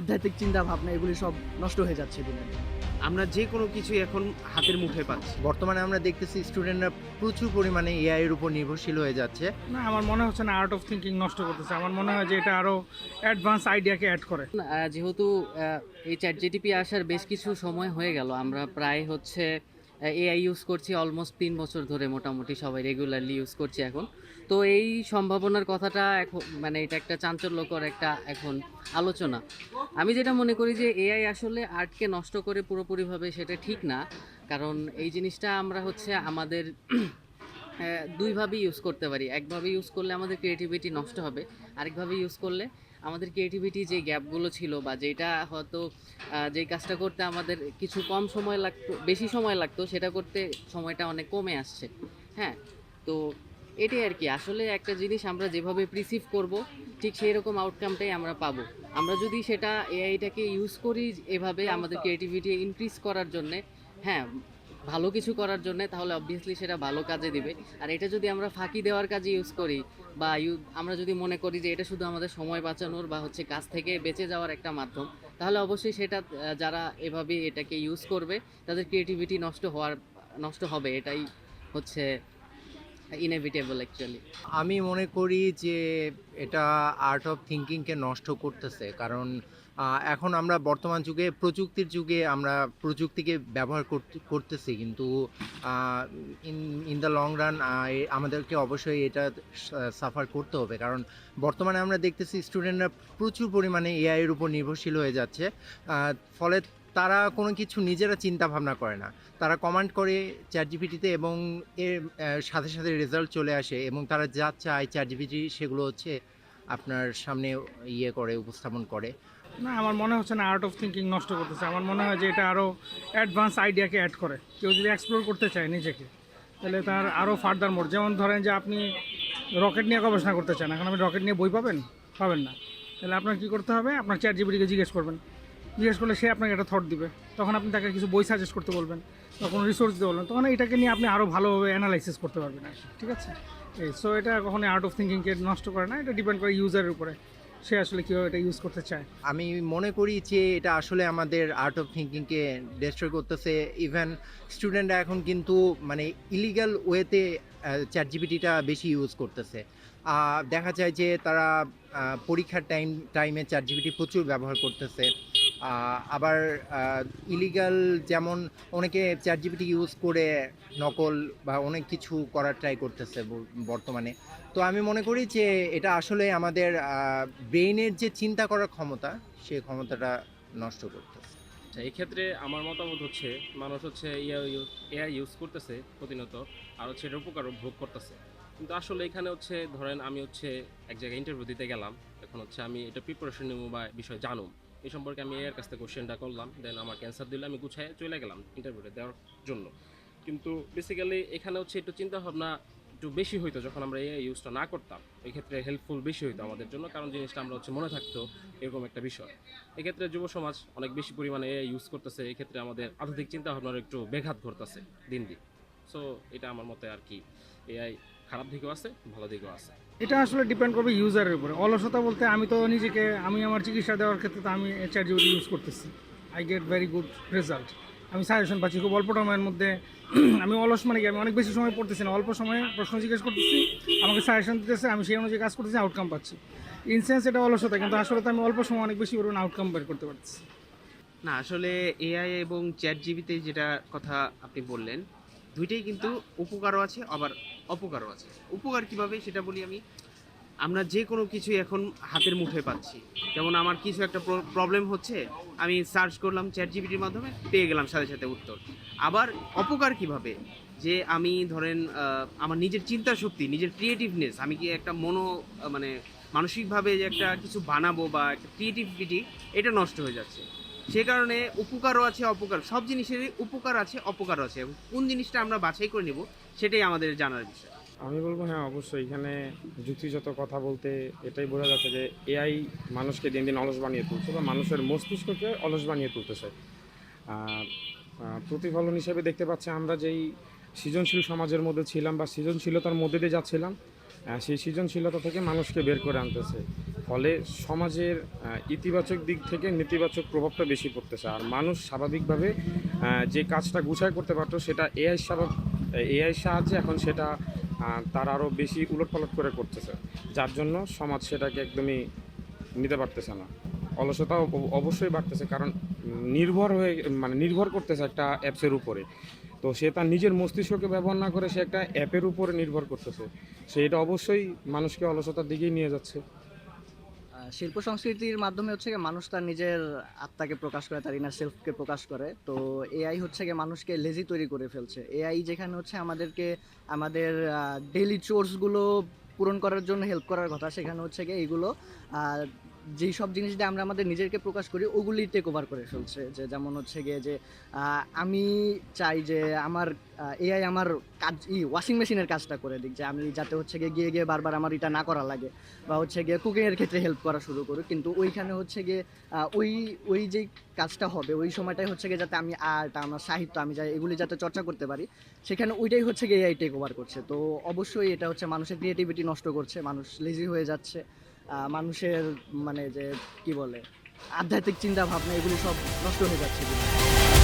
আধ্যাত্মিক চিন্তা ভাবনা এগুলি সব নষ্ট হয়ে যাচ্ছে দিনে দিনে। আমরা যে কোনো কিছু এখন হাতের মুখে পাচ্ছি। বর্তমানে আমরা দেখতেছি স্টুডেন্টরা প্রচুর পরিমাণে এআই এর উপর নির্ভরশীল হয়ে যাচ্ছে। না আমার মনে হচ্ছে না আর্ট অফ থিঙ্কিং নষ্ট করতেছে। আমার মনে হয় যে এটা আরও অ্যাডভান্স আইডিয়াকে অ্যাড করে। যেহেতু এই চ্যাট জিটিপি আসার বেশ কিছু সময় হয়ে গেল আমরা প্রায় হচ্ছে এআই ইউজ করছি অলমোস্ট তিন বছর ধরে মোটামুটি সবাই রেগুলারলি ইউজ করছি এখন। তো এই সম্ভাবনার কথাটা এখন মানে এটা একটা চাঞ্চল্যকর একটা এখন আলোচনা। আমি যেটা মনে করি যে এআই আসলে আর্টকে নষ্ট করে পুরোপুরিভাবে সেটা ঠিক না। কারণ এই জিনিসটা আমরা হচ্ছে আমাদের দুইভাবে ইউজ করতে পারি। একভাবে ইউজ করলে আমাদের ক্রিয়েটিভিটি নষ্ট হবে, আরেকভাবে ইউজ করলে আমাদের ক্রিয়েটিভিটি যে গ্যাপগুলো ছিল বা যেটা হয়তো যেই কাজটা করতে আমাদের কিছু কম সময় লাগতো বেশি সময় লাগতো সেটা করতে সময়টা অনেক কমে আসছে। হ্যাঁ? তো এটাই আর কি আসলে একটা জিনিস আমরা যেভাবে প্রিসিভ করব ঠিক সেই রকম আউটকামটাই আমরা পাবো। আমরা যদি সেটা এআইটাকে ইউজ করি এভাবে আমাদের ক্রিয়েটিভিটি ইনক্রিজ করার জন্যে হ্যাঁ ভালো কিছু করার জন্য, তাহলে অবভিয়াসলি সেটা ভালো কাজে দিবে। আর এটা যদি আমরা ফাঁকি দেওয়ার কাজে ইউজ করি, বা ইউ আমরা যদি মনে করি যে এটা শুধু আমাদের সময় বাঁচানোর বা হচ্ছে কাজ থেকে বেঁচে যাওয়ার একটা মাধ্যম, তাহলে অবশ্যই সেটা যারা এভাবে এটাকে ইউজ করবে, তাদের ক্রিয়েটিভিটি নষ্ট হওয়ার, নষ্ট হবে। এটাই হচ্ছে ইনএভিটেবল অ্যাকচুয়ালি আমি মনে করি যে এটা আর্ট অফ থিঙ্কিংকে নষ্ট করতেছে। কারণ এখন আমরা বর্তমান যুগে, প্রযুক্তির যুগে আমরা প্রযুক্তিকে ব্যবহার করতে- করতেছি। কিন্তু ইন দ্য লং রান আমাদেরকে অবশ্যই এটা সাফার করতে হবে। কারণ, বর্তমানে আমরা দেখতেছি স্টুডেন্টরা প্রচুর পরিমাণে এআইয়ের উপর নির্ভরশীল হয়ে যাচ্ছে। ফলে তারা কোনো কিছু নিজেরা চিন্তা ভাবনা করে না। তারা কমান্ড করে চ্যাট জিপিটিতে এবং এর সাথে সাথে রেজাল্ট চলে আসে এবং তারা যা চায় চ্যাট জিপিটি সেগুলো হচ্ছে আপনার সামনে ইয়ে করে, উপস্থাপন করে। না, আমার মনে হচ্ছে না আর্ট অফ থিঙ্কিং নষ্ট করতেছে। আমার মনে হয় যে এটা আরও অ্যাডভান্স আইডিয়াকে অ্যাড করে। কেউ যদি এক্সপ্লোর করতে চায় নিজেকে, তাহলে তার আরও ফার্দার মোড যেমন ধরেন যে আপনি রকেট নিয়ে গবেষণা করতে চান, এখন আপনি রকেট নিয়ে বই পাবেন? পাবেন না। তাহলে আপনার কী করতে হবে? আপনার চ্যাট জিবিটিকে জিজ্ঞেস করবেন। জিজ্ঞেস করলে সে আপনাকে একটা থট দিবে। তখন আপনি তাকে কিছু বই সাজেস্ট করতে বলবেন কোনো রিসোর্স দিতে বলবেন। তখন এটাকে নিয়ে আপনি আরও ভালোভাবে অ্যানালাইসিস করতে পারবেন আর ঠিক আছে? এই সো এটা কখনোই আর্ট অফ থিঙ্কিংকে নষ্ট করে না, এটা ডিপেন্ড করে ইউজারের উপরে। সে আসলে কীভাবে এটা ইউজ করতে চায়। আমি মনে করি যে এটা আসলে আমাদের আর্ট অফ থিঙ্কিংকে ডিস্ট্রয় করতেছে। ইভেন স্টুডেন্টরা এখন কিন্তু মানে ইলিগাল ওয়েতে চ্যাট জিপিটিটা বেশি ইউজ করতেছে। দেখা যায় যে তারা পরীক্ষার টাইম টাইমে চ্যাট জিপিটি প্রচুর ব্যবহার করতেছে। আবার ইলিগাল যেমন অনেকে চ্যাট জিপিটি ইউজ করে নকল বা অনেক কিছু করার ট্রাই করতেছে বর্তমানে। তো আমি মনে করি যে এটা আসলে আমাদের ব্রেইনের যে চিন্তা করার ক্ষমতা সেই ক্ষমতাটা নষ্ট করতেছে। আচ্ছা এই ক্ষেত্রে আমার মতামত হচ্ছে, মানুষ হচ্ছে এআই ইউজ করতেছে প্রতিনিয়ত, আর হচ্ছে এটার উপকারও ভোগ করতেছে। কিন্তু আসলে এখানে হচ্ছে, ধরেন আমি হচ্ছে এক জায়গায় ইন্টারভিউ দিতে গেলাম, এখন হচ্ছে আমি এটা প্রিপারেশন নেব বা বিষয় জানুম। এই সম্পর্কে আমি এর কাছ থেকে কোশ্চেনটা করলাম দেন আমার ক্যান্সার দিলে, আমি গুছায় চলে গেলাম ইন্টারভিউটা দেওয়ার জন্য। কিন্তু বেসিক্যালি এখানে হচ্ছে একটু চিন্তা ভাবনা একটু বেশি হইতো যখন আমরা এই ইউজটা না করতাম। এই ক্ষেত্রে হেল্পফুল বেশি হইতো আমাদের জন্য, কারণ জিনিসটা আমরা হচ্ছে মনে থাকতো এরকম একটা বিষয়। এক্ষেত্রে যুব সমাজ অনেক বেশি পরিমাণে এআই ইউজ করতেছে, এক্ষেত্রে আমাদের আধুনিক চিন্তা ভাবনার একটু ব্যাঘাত ঘটতেছে দিন দিন। সো এটা আমার মতে আর কি এআই খারাপ দিকও আছে ভালো দিকও আছে। এটা আসলে ডিপেন্ড করবে ইউজারের উপরে। অলসতা বলতে আমি তো নিজেকে আমি আমার চিকিৎসা দেওয়ার ক্ষেত্রে তো আমি চ্যাট জিবিটি ইউজ করতেছি। I get very good result আমি সাজেশন পাচ্ছি খুব অল্প সময়ের মধ্যে আমি অলস মানে কি আমি অনেক বেশি সময় পড়তেছি না অল্প সময়ে প্রশ্ন জিজ্ঞেস করতেছি আমাকে সাজেশন দিতেছে আমি সেই অনুযায়ী কাজ করতেছি আউটকাম পাচ্ছি। ইনসেন্স এটা অলসতা কিন্তু আসলে তো আমি অল্প সময় অনেক বেশি পরিমাণ আউটকাম বের করতে পারছি না আসলে এআই এবং চ্যাট জিবিতে যেটা কথা আপনি বললেন দুইটাই কিন্তু উপকারও আছে, আবার অপকারও আছে। উপকার কীভাবে সেটা বলি আমি, আমরা যে কোনো কিছু এখন হাতের মুঠোয় পাচ্ছি। যেমন আমার কিছু একটা প্রবলেম হচ্ছে, আমি সার্চ করলাম চ্যাট জিবিটির মাধ্যমে, পেয়ে গেলাম সাথে সাথে উত্তর। আবার অপকার কীভাবে? যে আমি ধরেন আমার নিজের চিন্তা শক্তি, নিজের ক্রিয়েটিভনেস আমি কি একটা মনো মানে মানসিকভাবে যে একটা কিছু বানাবো বা একটা ক্রিয়েটিভিটি এটা নষ্ট হয়ে যাচ্ছে। সে কারণে উপকারও আছে, অপকার সব জিনিসেরই উপকার আছে, অপকারও আছে। এবং কোন জিনিসটা আমরা বাছাই করে নেব, সেটাই আমাদের জানার বিষয়। আমি বলব হ্যাঁ অবশ্যই এখানে যুক্তিযত কথা বলতে এটাই বোঝা যাচ্ছে যে এআই মানুষকে দিন দিন অলস বানিয়ে তুলছে বা মানুষের মস্তিষ্ককে অলস বানিয়ে তুলতেছে। প্রতিফলন হিসেবে দেখতে পাচ্ছি আমরা যেই সৃজনশীল সমাজের মধ্যে ছিলাম বা সৃজনশীলতার মধ্যে দিয়ে যাচ্ছিলাম সেই সৃজনশীলতা থেকে মানুষকে বের করে আনতেছে। ফলে সমাজের ইতিবাচক দিক থেকে নেতিবাচক প্রভাবটা বেশি পড়তেছে। আর মানুষ স্বাভাবিকভাবে যে কাজটা গুছায় করতে পারতো সেটা এআই স্বাভাবিক এআই সাহায্যে এখন সেটা তার আরও বেশি উলটপালট করে করতেছে। যার জন্য সমাজ সেটাকে একদমই নিতে পারতেছে না। অলসতা অব- অবশ্যই বাড়তেছে কারণ নির্ভর হয়ে মানে নির্ভর করতেছে একটা অ্যাপসের উপরে। তো সে তার নিজের মস্তিষ্ককে ব্যবহার না করে সে একটা অ্যাপের উপরে নির্ভর করতেছে। সে এটা অবশ্যই মানুষকে অলসতার দিকেই নিয়ে যাচ্ছে। শিল্প সংস্কৃতির মাধ্যমে হচ্ছে মানুষ তার নিজের আত্মাকে প্রকাশ করে, তার ইনার সেলফকে প্রকাশ করে। তো এআই হচ্ছে গিয়ে মানুষকে লেজি তৈরি করে ফেলছে। এআই যেখানে হচ্ছে আমাদেরকে, আমাদের ডেলি চোর্সগুলো পূরণ করার জন্য হেল্প করার কথা, সেখানে হচ্ছে গিয়ে এইগুলো যেই সব জিনিস দিয়ে আমরা আমাদের নিজেকে প্রকাশ করি, ওগুলি টেক ওভার করে ফেলছে। যে যেমন হচ্ছে গিয়ে যে আমি চাই যে আমার এআই আমার কাজ, ই ওয়াশিং মেশিনের কাজটা করে দিক। যে আমি যাতে হচ্ছে গিয়ে গিয়ে গিয়ে বারবার আমার এটা না করা লাগে বা হচ্ছে গিয়ে কুকিংয়ের ক্ষেত্রে হেল্প করা শুরু করুক। কিন্তু ওইখানে হচ্ছে গিয়ে ওই ওই যেই কাজটা হবে, ওই সময়টাই হচ্ছে গিয়ে যাতে আমি আর্ট, আমার সাহিত্য, আমি যাই, এগুলি যাতে চর্চা করতে পারি, সেখানে ওইটাই হচ্ছে গিয়ে এআই টেক ওভার করছে। তো অবশ্যই এটা হচ্ছে মানুষের ক্রিয়েটিভিটি নষ্ট করছে, মানুষ লেজি হয়ে যাচ্ছে। মানুষের মানে যে কি বলে আধ্যাত্মিক চিন্তা ভাবনা এগুলি সব নষ্ট হয়ে যাচ্ছে।